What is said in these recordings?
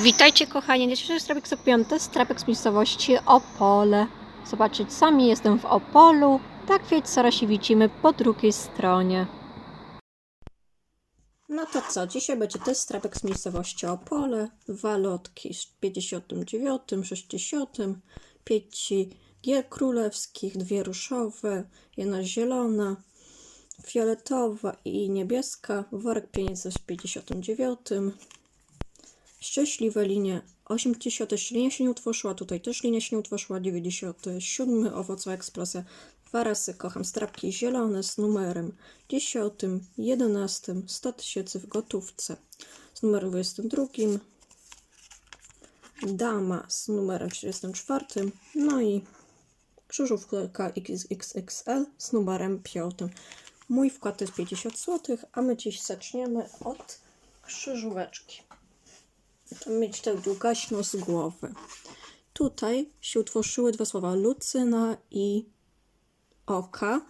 Witajcie kochani, dzisiejszy strapek co piąty, strapek z miejscowości Opole. Zobaczcie, sami jestem w Opolu, tak więc zaraz się widzimy po drugiej stronie. No to co, dzisiaj będzie też strapek z miejscowości Opole, dwa lotki z 59, 60, pięć gier królewskich, dwie ruszowe, jedna zielona, fioletowa i niebieska, worek pieniędzy z 59, Szczęśliwe linie 80 też linia się nie utworzyła, tutaj też linia się nie utworzyła, 97 owocowa ekspresja. Dwa razy kocham strapki zielone z numerem 10, 11, 100 tysięcy w gotówce. Z numerem 22, dama z numerem 34, no i krzyżówka XXXL z numerem 5. Mój wkład to jest 50 zł, a my dziś zaczniemy od krzyżóweczki mieć tę długaśną z głowy. Tutaj się utworzyły dwa słowa lucyna i oka.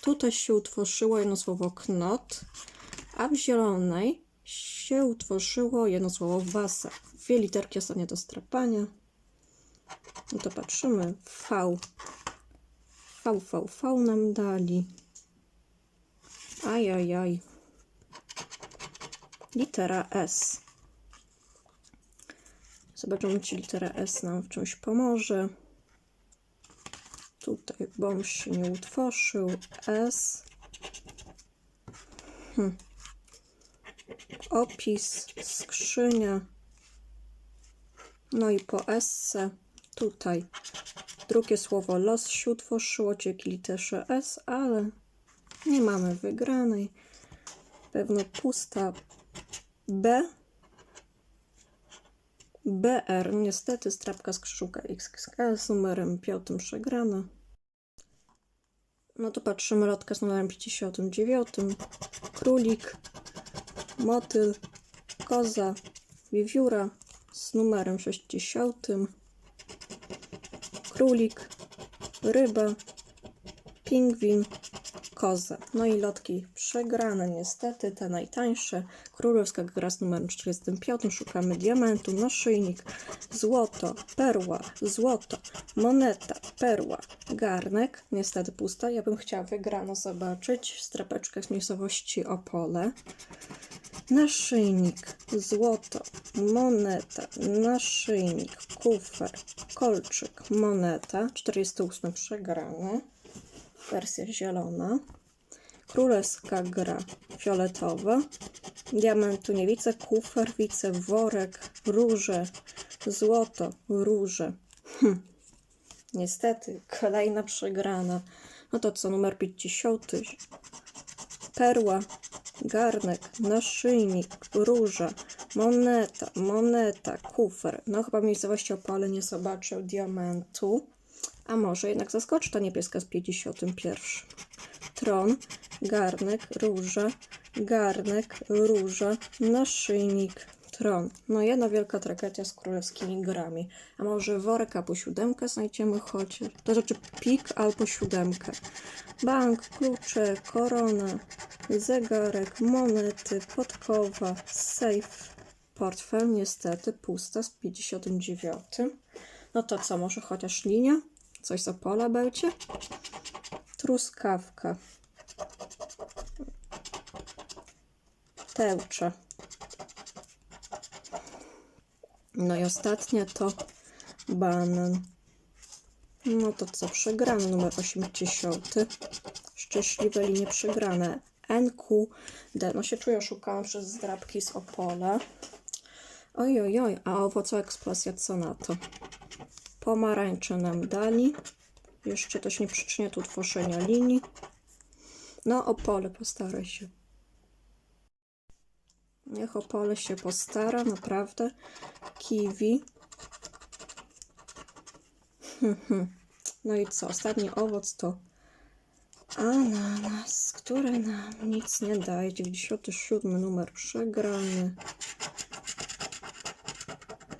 Tutaj się utworzyło jedno słowo knot, a w zielonej się utworzyło jedno słowo wasa. Dwie literki ostatnie do strapania. No to patrzymy. V. V, V, V nam dali. Ajajaj. Litera S. Zobaczymy, czy litera S nam w czymś pomoże. Tutaj bomb się nie utworzył. S. Hm. Opis, skrzynia. No i po S tutaj drugie słowo los się utworzyło dzięki literze S, ale nie mamy wygranej. Pewno pusta B. BR, niestety strapka z krzyżówka XXL z numerem 5 przegrana. No to patrzymy, lotka z numerem 59, królik, motyl, koza, wiewióra z numerem 60, królik, ryba, pingwin, koza. No i lotki przegrane niestety, te najtańsze. Królewska gra z numerem 45, szukamy diamentu, naszyjnik, złoto, perła, złoto, moneta, perła, garnek, niestety pusta. Ja bym chciała wygrano zobaczyć, strapeczkę z miejscowości Opole. Naszyjnik, złoto, moneta, naszyjnik, kufer, kolczyk, moneta, 48 przegrane, wersja zielona, królewska gra fioletowa, diamentu nie widzę, kufer widzę, worek, róże, złoto, róże. Hm. Niestety, kolejna przegrana. No to co, numer 50, perła, garnek, naszyjnik, róża, moneta, moneta, kufer. No chyba miejscowości Opole nie zobaczył diamentu. A może jednak zaskoczy ta niebieska z 51. Tron, garnek, róża, garnek, róża, naszyjnik, tron. No jedna wielka tragedia z królewskimi grami. A może worek albo siódemkę znajdziemy chociaż? To znaczy pik albo siódemkę. Bank, klucze, korona, zegarek, monety, podkowa, safe, portfel niestety pusta z 59. No to co, może chociaż linia? Coś z Opola będzie? Truskawka. Tełcze. No i ostatnie to banan. No to co, przegrany numer 80. Szczęśliwe linie przegrane. NQD. No się czuję oszukałam przez zdrabki z Opola. Oj, oj, oj, a owocowa eksplozja co na to? Pomarańcze nam dali. Jeszcze też nie przyczynia tu tworzenia linii. No, Opole postaraj się. Niech Opole się postara, naprawdę. Kiwi. No i co? Ostatni owoc to ananas, który nam nic nie daje. 97 numer przegrany.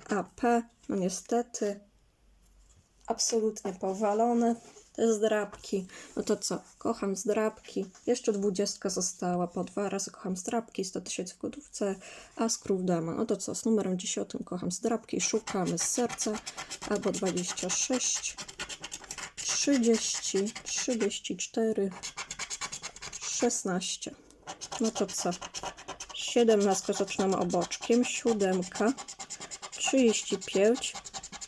AP, no niestety, absolutnie powalone. te zdrabki. No to co? Kocham zdrabki. Jeszcze dwudziestka została. Po dwa razy kocham zdrabki. 100 tysięcy w gotówce. A skrów dama. No to co? Z numerem 10 kocham zdrabki. Szukamy z serca. Albo 26, 30, 34, 16. No to co? 17 zaczynamy oboczkiem. Siódemka. 35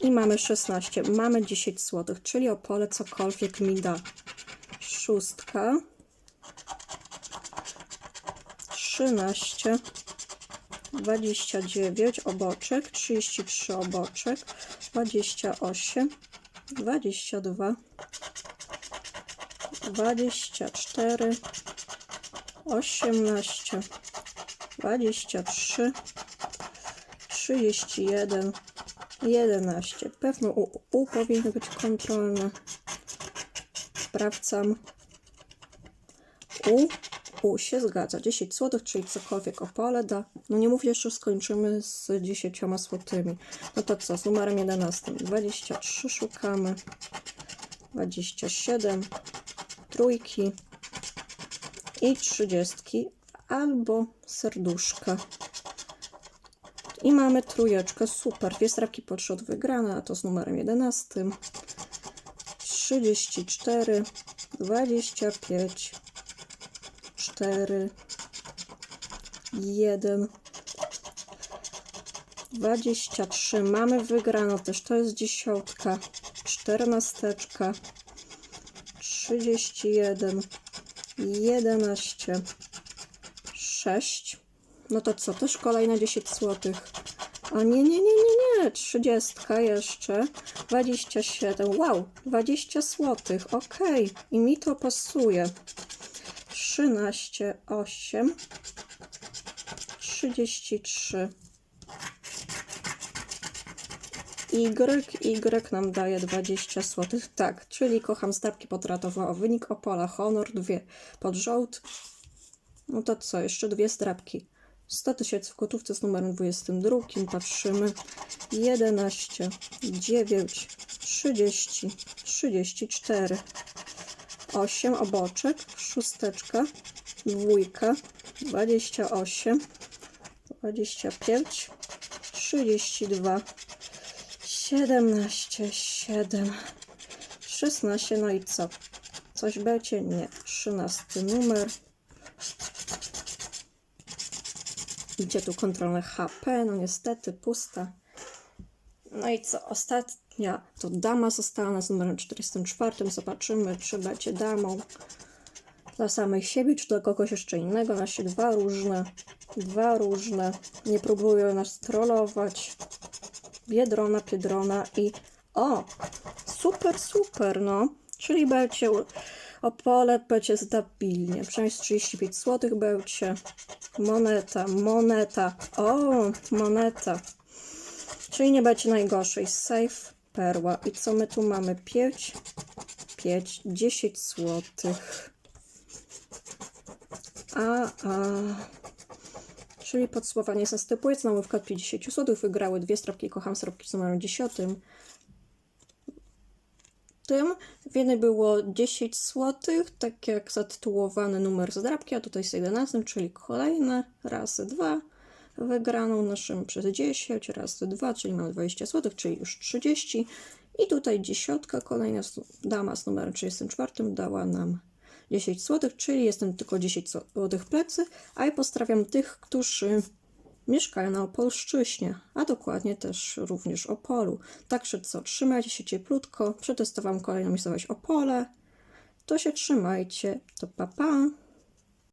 i mamy 16. Mamy 10 zł, czyli Opole cokolwiek mi da. Szóstka. 13. 29 oboczek, 33 oboczek, 28, 22, 24, 18, 23, 31, 11. Pewno U, U powinno być kontrolne. Sprawdzam. U, U się zgadza. 10 zł, czyli cokolwiek Opole da. No nie mówię, że skończymy z 10 złotymi. No to co, z numerem 11. 23 szukamy. 27, trójki i 30 albo serduszka. I mamy trójeczkę, super. Dwie strapki pod rząd wygrane, a to z numerem 11. 34, 25, 4, 1, 23. Mamy wygraną też, to jest dziesiątka, czternasteczka, 31, 11, 6. No to co, też kolejne 10 zł. O nie, nie, nie, nie, nie, 30 jeszcze, 27, wow, 20 zł, ok, i mi to pasuje. 13, 8, 33. Y, Y nam daje 20 zł. Tak, czyli kocham stawki potratowe o wynik Opola, honor, dwie pod żołd. No to co, jeszcze dwie strapki. 100 tysięcy w gotówce z numerem 22. Patrzymy. 11, 9, 30, 34, 8 oboczek, szósteczka, dwójka, 28, 25, 32, 17, 7, 16. No i co? Coś będzie? Nie. 13 numer. Idzie tu kontrolne HP, no niestety pusta. No i co? Ostatnia to dama została na numerem 44. Zobaczymy, czy będzie damą dla samej siebie, czy dla kogoś jeszcze innego. Nasie dwa różne, dwa różne. Nie próbują nas trollować. Biedrona, Piedrona i o! Super, super, no. Czyli będzie Opole będzie stabilnie. Przynajmniej z 35 zł będzie. Moneta, moneta. O, moneta. Czyli nie będzie najgorzej. Safe, perła. I co my tu mamy? 5, 5, 10 zł. A, a. Czyli podsumowanie zastępuje znowu w kod 50 zł. Wygrały dwie stropki. Kocham stropki z numerem 10 tym. W jednej było 10 zł, tak jak zatytułowany numer zdrabki, a tutaj z 11, czyli kolejne razy 2 wygraną naszym przez 10, razy 2, czyli mamy 20 zł, czyli już 30. I tutaj dziesiątka, kolejna dama z numerem 34 dała nam 10 zł, czyli jestem tylko 10 zł plecy, a ja pozdrawiam tych, którzy mieszkają na Opolszczyźnie, a dokładnie też również Opolu. Także co, trzymajcie się cieplutko, przetestowałam kolejną miejscowość Opole. To się trzymajcie, to pa pa!